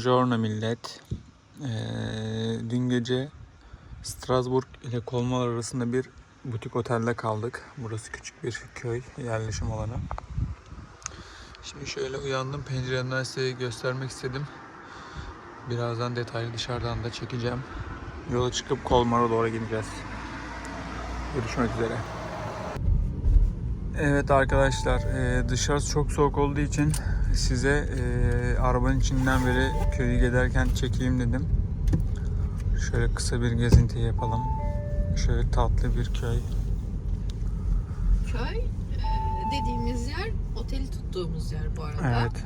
Buongiorno millet. Ee, dün gece Strasbourg ile Kolmar arasında bir butik otelde kaldık. Burası küçük bir köy yerleşim alanı. Şimdi şöyle uyandım penceremden size göstermek istedim. Birazdan detaylı dışarıdan da çekeceğim. Yola çıkıp Kolmar'a doğru gideceğiz. Görüşmek üzere. Evet arkadaşlar e, dışarısı çok soğuk olduğu için size e, arabanın içinden beri köyü gezerken çekeyim dedim. Şöyle kısa bir gezinti yapalım. Şöyle tatlı bir köy. Köy e, dediğimiz yer oteli tuttuğumuz yer bu arada. Evet.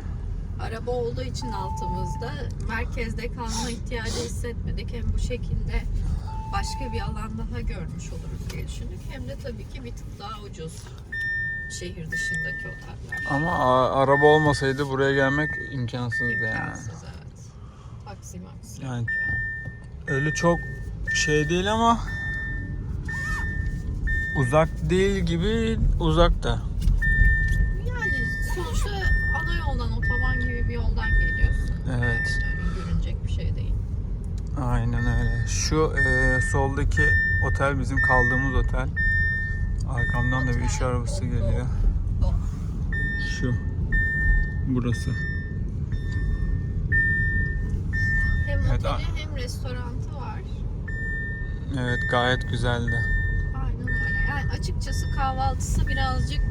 Araba olduğu için altımızda merkezde kalma ihtiyacı hissetmedik. Hem bu şekilde başka bir alan daha görmüş oluruz diye düşündük. Hem de tabii ki bir tık daha ucuz şehir dışındaki oteller. Ama a- araba olmasaydı buraya gelmek imkansızdı yani. İmkansız evet. Taksi maksi. Yani öyle çok şey değil ama uzak değil gibi uzak da. Yani sonuçta ana yoldan, otoban gibi bir yoldan geliyorsun. Evet. Yani görünecek bir şey değil. Aynen öyle. Şu e, soldaki otel bizim kaldığımız otel. Arkamdan da bir iş arabası geliyor. Şu. Burası. Hem Evet, oteli hem restorantı var. Evet gayet güzeldi. Aynen öyle. Yani açıkçası kahvaltısı birazcık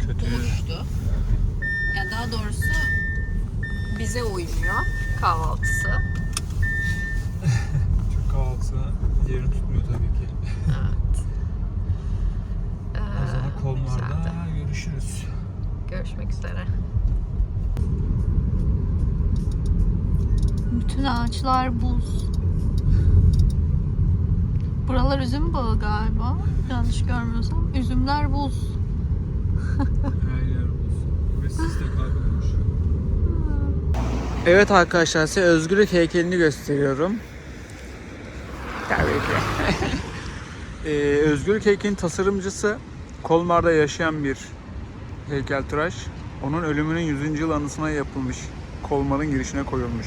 Kötü. boştu. Ya daha doğrusu bize uymuyor kahvaltısı. Türk kahvaltısı yerini tutmuyor tabii ki. Evet. O zaman Ee, Kolmar'da güzeldi. Görüşürüz. Görüşmek üzere. Bütün ağaçlar buz. Buralar üzüm bağı galiba. Yanlış görmüyorsam. Üzümler buz. Her yer buz. Ve sis de kaybolmuş. Evet arkadaşlar size özgürlük heykelini gösteriyorum. Tabii ki. ee, özgürlük heykelinin tasarımcısı Kolmar'da yaşayan bir heykeltıraş. Onun ölümünün 100. yıl anısına yapılmış. Kolmar'ın girişine koyulmuş.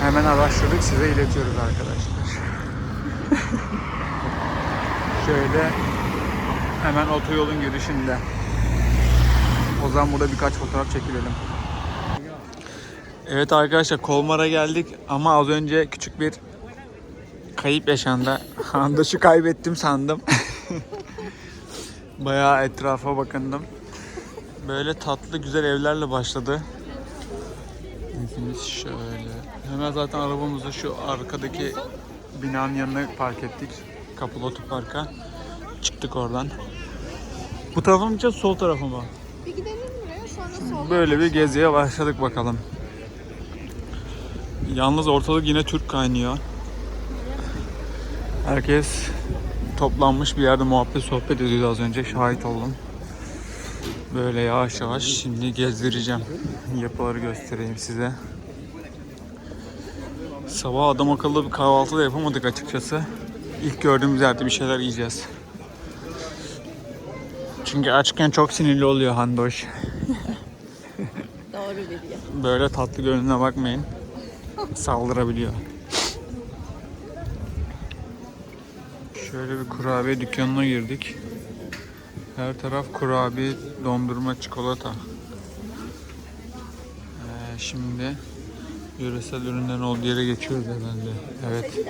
Hemen araştırdık size iletiyoruz arkadaşlar. Şöyle hemen otoyolun girişinde. O zaman burada birkaç fotoğraf çekilelim. Evet arkadaşlar Kolmar'a geldik ama az önce küçük bir kayıp yaşandı. Handaşı kaybettim sandım. Bayağı etrafa bakındım. Böyle tatlı güzel evlerle başladı. Biz şöyle. Hemen zaten arabamızı şu arkadaki binanın yanına park ettik. Kapalı otoparka. Çıktık oradan. Bu tarafa mı gideceğiz, sol tarafa mı? Bir gidelim buraya sonra. Böyle bir geziye başladık bakalım. Yalnız ortalık yine Türk kaynıyor. Herkes toplanmış bir yerde muhabbet sohbet ediyordu az önce şahit oldum. Böyle yavaş yavaş şimdi gezdireceğim. Yapıları göstereyim size. Sabah adam akıllı bir kahvaltı da yapamadık açıkçası. İlk gördüğümüz yerde bir şeyler yiyeceğiz. Çünkü açken çok sinirli oluyor Handoş. Doğru veriyor. Böyle tatlı görününe bakmayın. Saldırabiliyor. Şöyle bir kurabiye dükkanına girdik. Her taraf kurabiye, dondurma, çikolata. Ee, şimdi yöresel ürünlerin olduğu yere geçiyoruz herhalde. Evet.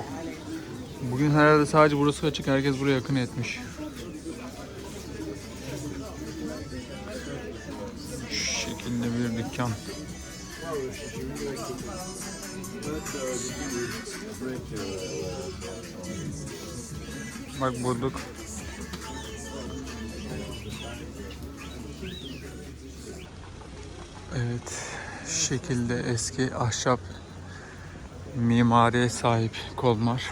Bugün herhalde sadece burası açık. Herkes buraya yakın etmiş. Şu şekilde bir dükkan. Bak bulduk. Evet, şekilde eski ahşap mimariye sahip Kolmar.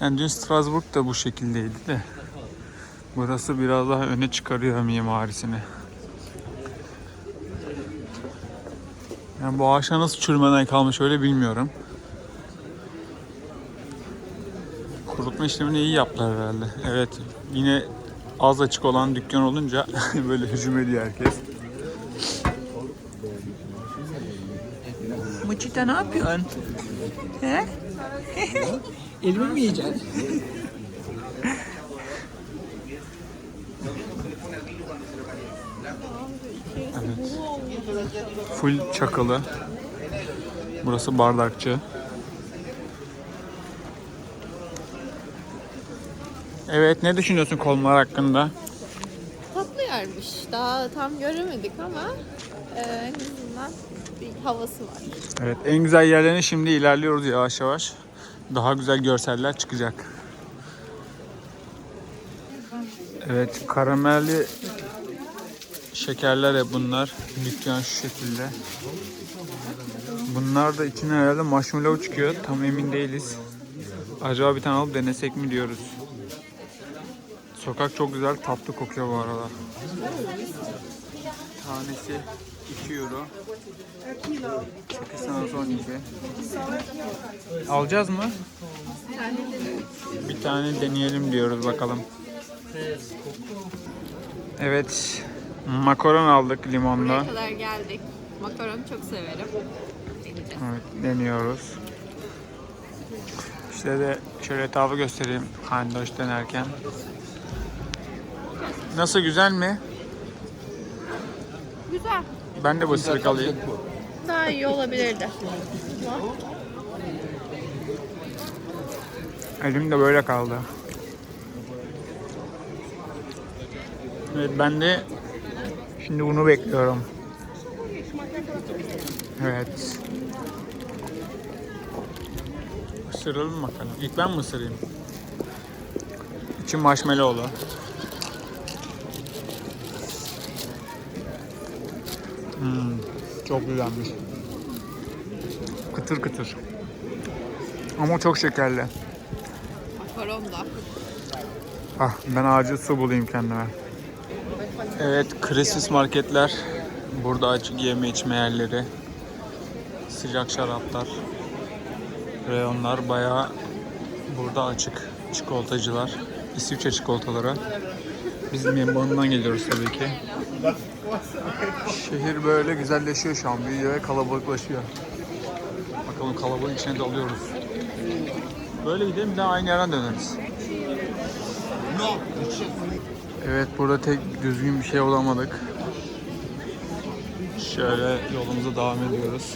Yani dün Strasbourg da bu şekildeydi de. Burası biraz daha öne çıkarıyor mimarisini. Yani bu ağaçlar nasıl çürümeden kalmış öyle bilmiyorum. Kurutma işlemini iyi yaptılar herhalde. Evet yine az açık olan dükkan olunca böyle hücum ediyor herkes. Çita ne yapıyorsun? He? Elimi mi yiyeceksin? Evet. Full çakalı. Burası bardakçı. Evet, ne düşünüyorsun kollar hakkında? Tatlı yermiş. Daha tam göremedik ama e, en azından bir havası var. Evet, en güzel yerlerine şimdi ilerliyoruz yavaş yavaş. Daha güzel görseller çıkacak. Evet, karamelli şekerler hep bunlar. Dükkan şu şekilde. Bunlar da içine herhalde marshmallow çıkıyor. Tam emin değiliz. Acaba bir tane alıp denesek mi diyoruz. Sokak çok güzel, tatlı kokuyor bu arada. Tanesi 2 euro. 8 tane son gibi. Alacağız mı? Bir tane deneyelim diyoruz bakalım. Evet. Makaron aldık limonla. Buraya kadar geldik. Makaron çok severim. Deneyeceğiz. Evet, deniyoruz. İşte de şöyle etrafı göstereyim handoş denerken. Nasıl güzel mi? Güzel. Ben de bu ısırık alayım. Daha iyi olabilirdi. Elim de böyle kaldı. Evet ben de şimdi bunu bekliyorum. Evet. Isıralım bakalım. İlk ben mi ısırayım? İçi marshmallowlu. Hmm, çok güzelmiş. Kıtır kıtır. Ama çok şekerli. Makaron da. Ah ben acil su bulayım kendime. Evet krisis marketler. Burada açık yeme içme yerleri. Sıcak şaraplar. Reyonlar bayağı burada açık. Çikolatacılar. İsviçre çikolataları. Biz Membon'dan geliyoruz tabii ki. Şehir böyle güzelleşiyor şu an. Büyüyor ve kalabalıklaşıyor. Bakalım kalabalığın içine dalıyoruz. Böyle gidelim bir daha aynı yerden döneriz. Evet burada tek düzgün bir şey bulamadık. Şöyle yolumuza devam ediyoruz.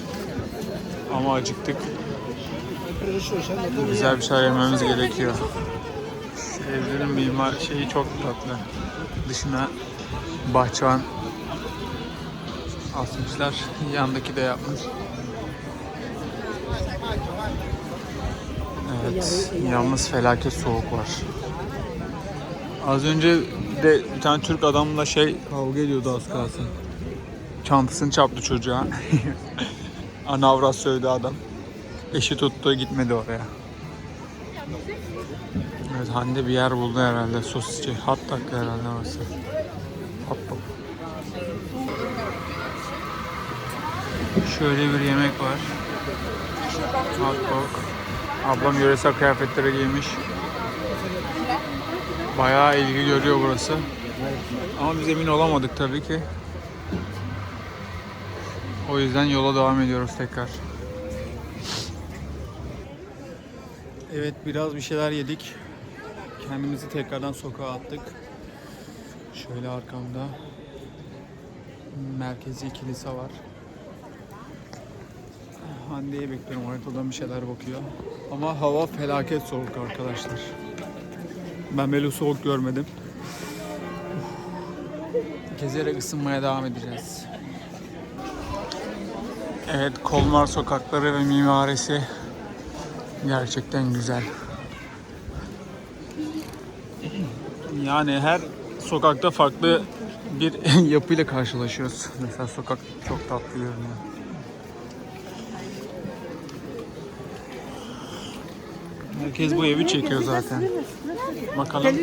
Ama acıktık. Güzel bir şeyler yememiz gerekiyor. Şu evlerin mimar şeyi çok tatlı. Dışına bahçıvan asmışlar. Yandaki de yapmış. Evet, yalnız felaket soğuk var. Az önce de bir tane Türk adamla şey kavga ediyordu az kalsın. Çantasını çarptı çocuğa. Anavrat söyledi adam. Eşi tuttu gitmedi oraya. Evet Hande bir yer buldu herhalde sosisçi. Hot dog herhalde orası. Hot dog. Şöyle bir yemek var. Hot dog. Ablam yöresel kıyafetleri giymiş. Bayağı ilgi görüyor burası. Ama biz emin olamadık tabii ki. O yüzden yola devam ediyoruz tekrar. Evet biraz bir şeyler yedik. Kendimizi tekrardan sokağa attık. Şöyle arkamda merkezi kilise var. Hande'yi bekliyorum. Haritadan bir şeyler bakıyor. Ama hava felaket soğuk arkadaşlar. Ben böyle soğuk görmedim. Gezerek ısınmaya devam edeceğiz. Evet, Kolmar sokakları ve mimarisi gerçekten güzel. Yani her sokakta farklı bir yapıyla karşılaşıyoruz. Mesela sokak çok tatlı görünüyor. Herkes bu evi çekiyor zaten. Bakalım.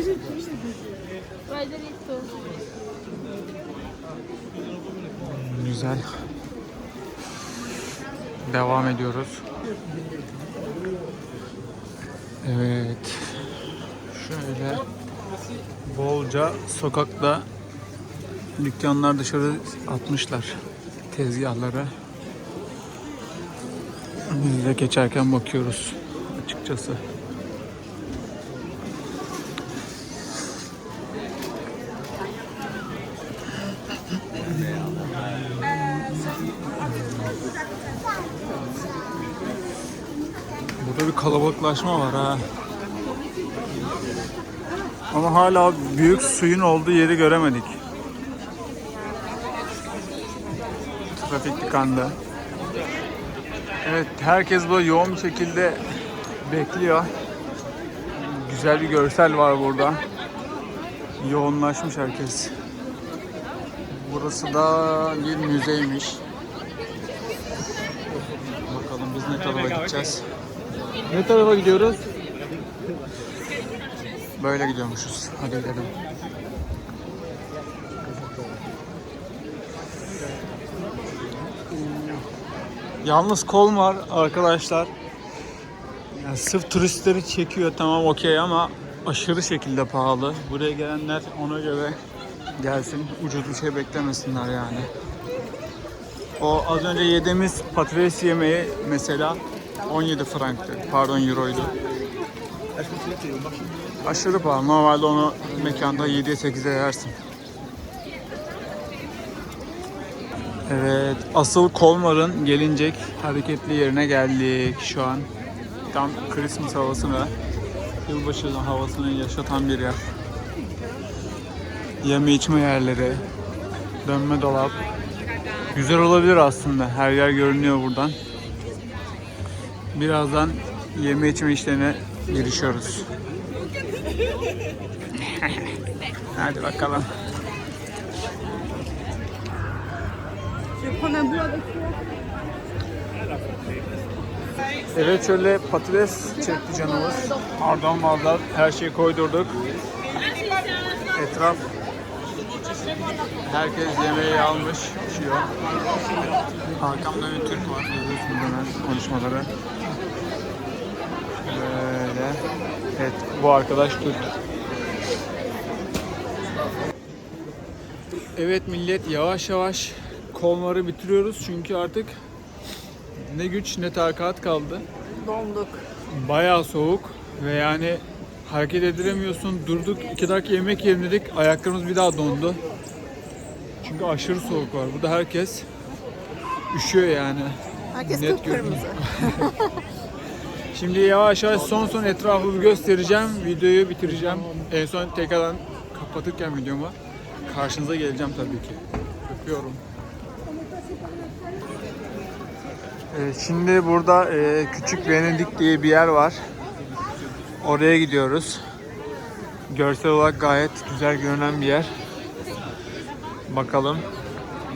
Güzel. Devam ediyoruz. Evet. Şöyle bolca sokakta dükkanlar dışarı atmışlar tezgahları. Biz de geçerken bakıyoruz açıkçası. Burada bir kalabalıklaşma var ha. Ama hala büyük suyun olduğu yeri göremedik. Trafik tıkandı. Evet, herkes böyle yoğun bir şekilde bekliyor. Güzel bir görsel var burada. Yoğunlaşmış herkes. Burası da bir müzeymiş. Bakalım biz ne tarafa gideceğiz. Ne tarafa gidiyoruz? Böyle gidiyormuşuz. Hadi gidelim. Yalnız kol var arkadaşlar. Sırf turistleri çekiyor tamam okey ama aşırı şekilde pahalı. Buraya gelenler ona göre gelsin. Ucuz bir şey beklemesinler yani. O az önce yediğimiz patates yemeği mesela 17 franktı. Pardon euroydu. Aşırı pahalı. Normalde onu mekanda 7'ye 8'e yersin. Evet, asıl Kolmar'ın gelincek hareketli yerine geldik şu an. Tam Christmas havasını, yılbaşı havasını yaşatan bir yer. Yeme içme yerleri, dönme dolap. Güzel olabilir aslında. Her yer görünüyor buradan. Birazdan yeme içme işlerine girişiyoruz. Hadi bakalım. Evet şöyle patates çekti canımız. Ardon mallar her şeyi koydurduk. Etraf herkes yemeği almış, pişiyor. Arkamda bir Türk var, görüyorsunuz hemen konuşmaları. Böyle. Evet, bu arkadaş Türk. Evet millet yavaş yavaş kolları bitiriyoruz çünkü artık ne güç ne takat kaldı. Donduk. Bayağı soğuk ve yani hareket edilemiyorsun. Durduk iki dakika yemek yiyelim dedik. Ayaklarımız bir daha dondu. Çünkü aşırı soğuk var. Burada herkes üşüyor yani. Herkes Net kıpkırmızı. Şimdi yavaş yavaş son son etrafı bir göstereceğim. Videoyu bitireceğim. En son tekrardan kapatırken videomu karşınıza geleceğim tabii ki. Öpüyorum. Evet, şimdi burada e, Küçük Venedik diye bir yer var. Oraya gidiyoruz. Görsel olarak gayet güzel görünen bir yer. Bakalım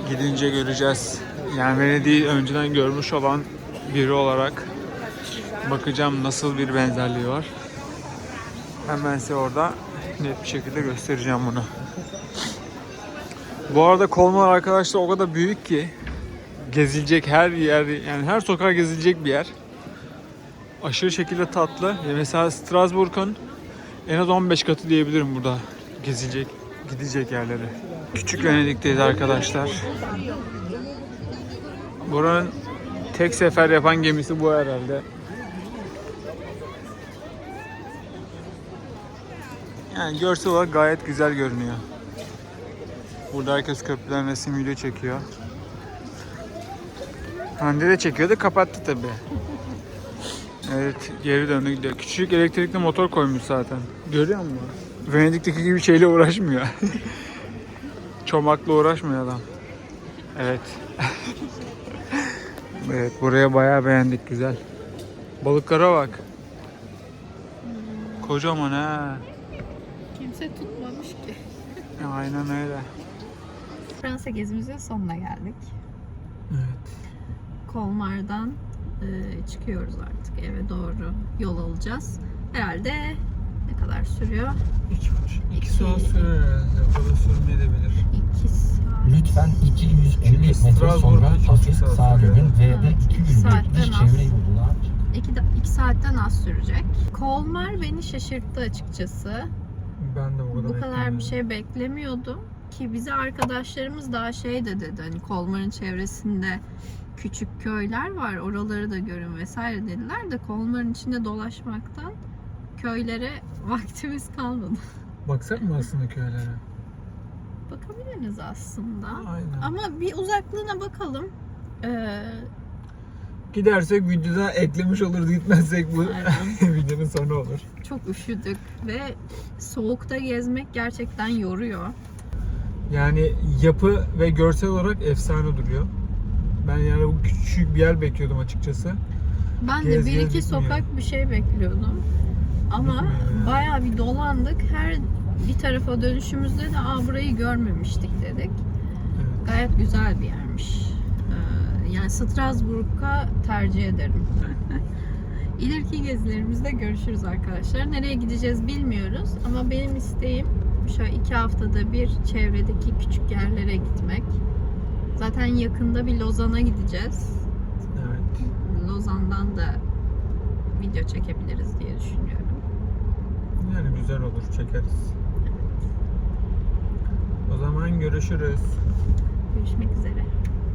gidince göreceğiz. Yani Venedik'i önceden görmüş olan biri olarak bakacağım nasıl bir benzerliği var. Hemen size orada net bir şekilde göstereceğim bunu. Bu arada Kolmar arkadaşlar o kadar büyük ki gezilecek her yer yani her sokak gezilecek bir yer. Aşırı şekilde tatlı. Mesela Strasbourg'un en az 15 katı diyebilirim burada gezilecek, gidecek yerleri. Küçük Venedik'teyiz arkadaşlar. Buranın tek sefer yapan gemisi bu herhalde. Yani görsel olarak gayet güzel görünüyor. Burada herkes köprüden resim video çekiyor. Hande de çekiyordu kapattı tabi. Evet geri döndü gidiyor. Küçük elektrikli motor koymuş zaten. Görüyor musun? Venedik'teki gibi şeyle uğraşmıyor. Çomakla uğraşmıyor adam. Evet. evet buraya bayağı beğendik güzel. Balıklara bak. Kocaman ha. Kimse tutmamış ki. Aynen öyle. Fransa gezimizin sonuna geldik. Kolmar'dan e, çıkıyoruz artık eve doğru yol alacağız. Herhalde ne kadar sürüyor? İki, iki saat sürer herhalde. Kadar sürmeyebilir. 2 saat. Lütfen 250 Çünkü metre sonra iki hafif sağa sürüyor. dönün ve Evet, de iki 2 günlük saatten iç az. çevre yoluna 2, 2 saatten az sürecek. Kolmar beni şaşırttı açıkçası. Ben de bu kadar Bu kadar bir şey beklemiyordum. Ki bize arkadaşlarımız daha şey de dedi hani Kolmar'ın çevresinde küçük köyler var. Oraları da görün vesaire dediler de Kolmar'ın içinde dolaşmaktan köylere vaktimiz kalmadı. Baksak mı aslında köylere? Bakabiliriz aslında. Aynen. Ama bir uzaklığına bakalım. Ee, Gidersek videoda eklemiş oluruz. Gitmezsek bu videonun sonu olur. çok üşüdük ve soğukta gezmek gerçekten yoruyor. Yani yapı ve görsel olarak efsane duruyor. Ben yani bu küçük bir yer bekliyordum açıkçası. Ben de bir iki sokak bir şey bekliyordum. Ama bayağı bir dolandık. Her bir tarafa dönüşümüzde de Aa, burayı görmemiştik dedik. Evet. Gayet güzel bir yermiş. Ee, yani Strasbourg'a tercih ederim. İleriki gezilerimizde görüşürüz arkadaşlar. Nereye gideceğiz bilmiyoruz ama benim isteğim şöyle iki haftada bir çevredeki küçük yerlere gitmek. Zaten yakında bir Lozan'a gideceğiz. Evet. Lozan'dan da video çekebiliriz diye düşünüyorum. Yani güzel olur çekeriz. O zaman görüşürüz. Görüşmek üzere.